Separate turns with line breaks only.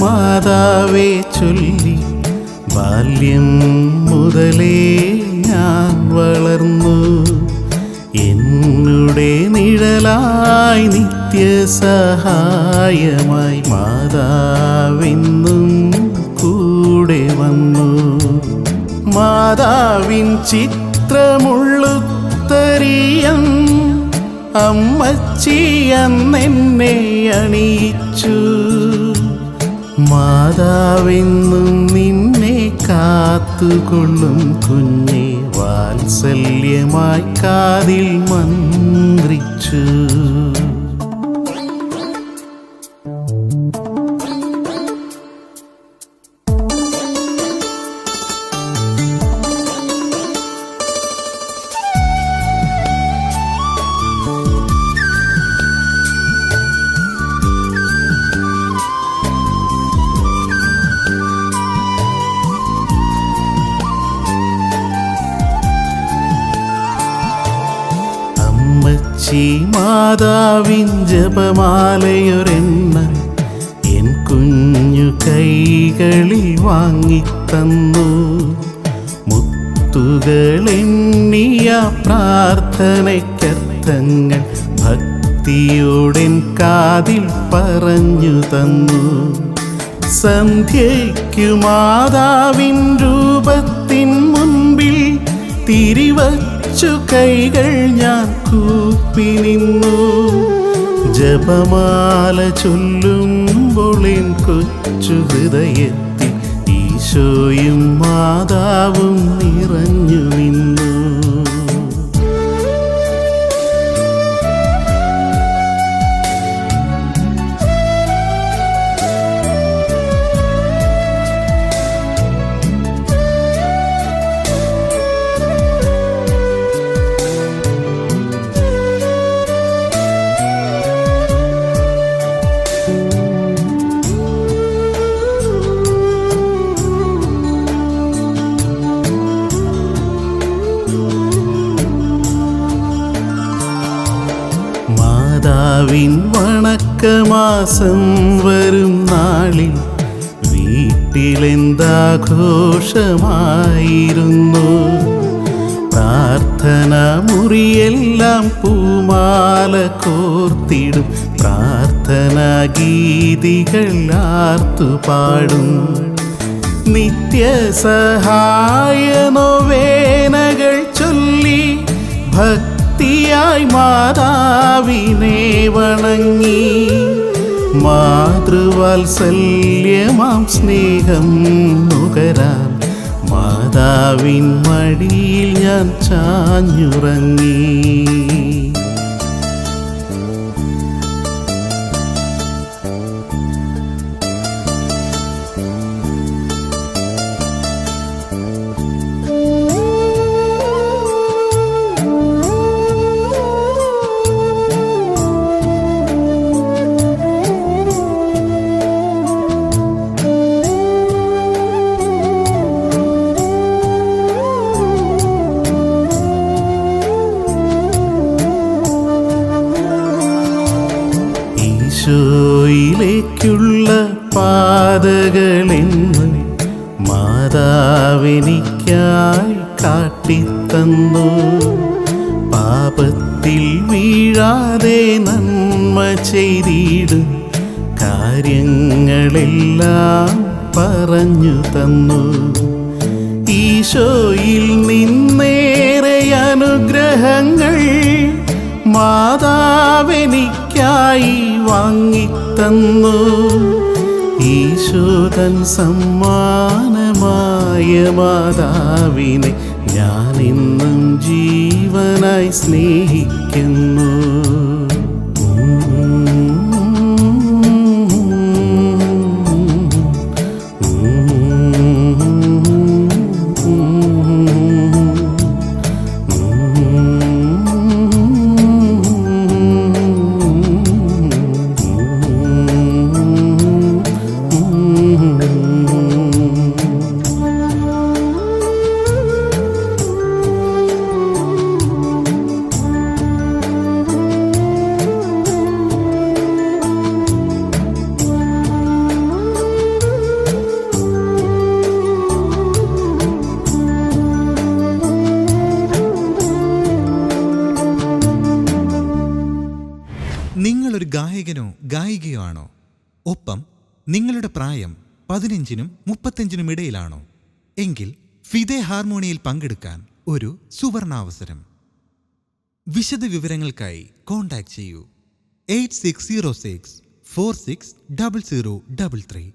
മാതാവെ ചൊല്ലി ബാല്യം മുതലേ ഞാൻ വളർന്നു. എന്നുടെ നിഴലായി നിത്യസഹായമായി മാതാവെന്നും കൂടെ വന്നു. മാതാവിൻ ചിത്രമുള്ളുത്തരിയം അമ്മച്ചി അന്നെന്നെ അണിയിച്ചു. മാതാവെന്നും നിന്നെ കാത്തുകൊള്ളും കുഞ്ഞെ വാത്സല്യമായി കാതിൽ മന്ത്രിച്ചു. അമ്മച്ചി മാതാവിൻ ജപമാലയൊരെണ്ണ എൻ കുഞ്ഞു കൈകളിൽ വാങ്ങിത്തന്നു. മുത്തുകളെണ്ണിയ പ്രാർത്ഥനയ്ക്കർത്ഥങ്ങൾ ഭക്തിയോടെൻ കാതിൽ പറഞ്ഞു തന്നു. സന്ധ്യയ്ക്കു മാതാവിൻ രൂപത്തിൻ മുൻപിൽ തിരിവച്ചു കൈകൾ ഞാൻ കൂപ്പി നിന്നു. ജപമാല ചൊല്ലുമ്പോൾ എൻ കൊച്ചു ഹൃദയത്തിൽ ഈശോയും മാതാവും മാതാവിൻ വണക്കമാസം വരും നാളിൽ വീട്ടിലെന്താഘോഷമായിരുന്നു? പ്രാർത്ഥന മുറിയെല്ലാം പൂമാല കോർത്തിടും. പ്രാർത്ഥന ഗീതികൾ ആർത്തുപാടും നിത്യസഹായ ഭക്തിയായി മാതാവിനെ വണങ്ങി. മാതൃവാത്സല്യമാം സ്നേഹം നുകരാൻ മാതാവിൻ മടിയിൽ ഞാൻ ചാഞ്ഞുറങ്ങി. ഈശോയിലേക്കുള്ള പാതകളെന്ന് മാതാവെനിക്കായി കാട്ടിത്തന്നു. പാപത്തിൽ വീഴാതെ നന്മ ചെയ്തിടും. കാര്യങ്ങളെല്ലാം പറഞ്ഞു തന്നു. ഈശോയിൽ നിന്നേറെ അനുഗ്രഹങ്ങൾ മാതാവെനിക്കായി വാങ്ങിത്തന്നു. ഈശോതൻ സമ്മാനമായ മാതാവിനെ ഞാൻ ഇന്നും ജീവനായി സ്നേഹിക്കുന്നു ും.
ആണോ? ഒപ്പം നിങ്ങളുടെ പ്രായം പതിനഞ്ചിനും മുപ്പത്തഞ്ചിനും ഇടയിലാണോ? എങ്കിൽ ഫിദെ ഹാർമോണിയിൽ പങ്കെടുക്കാൻ ഒരു സുവർണാവസരം. വിശദ വിവരങ്ങൾക്കായി കോൺടാക്ട് ചെയ്യൂ. Eight six zero six four six double zero double three.